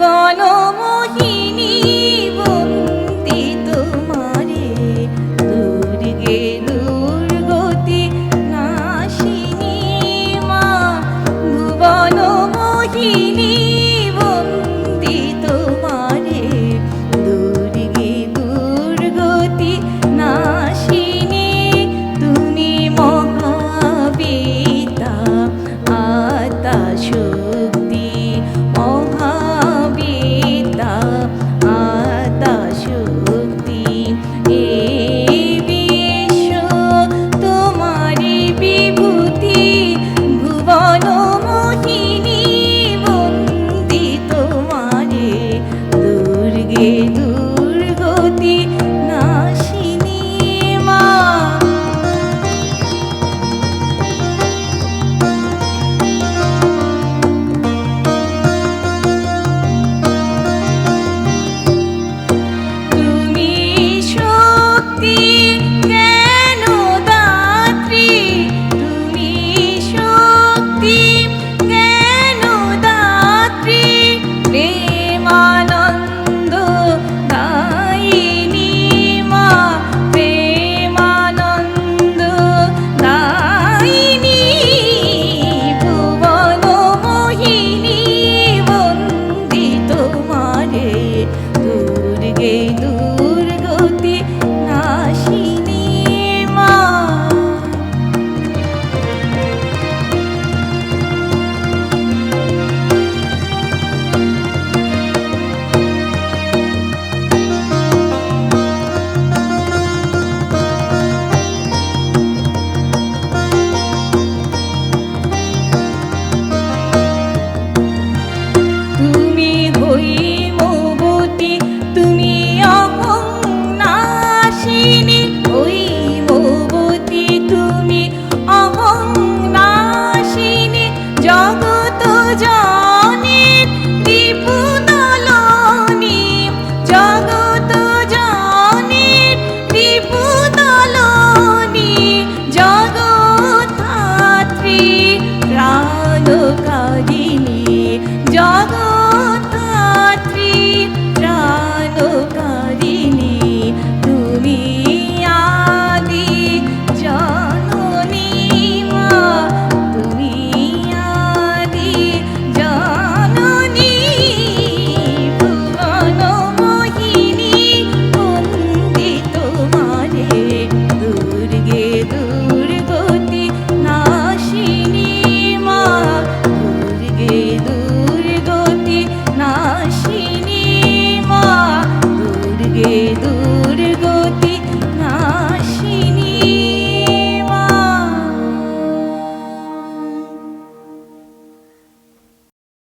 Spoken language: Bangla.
বনমোহিনী বন্দি তোমারে দুর্গে দুর্গতি নাশিনী মা ভুবনমোহিনী প্রাণকারিণী জগৎ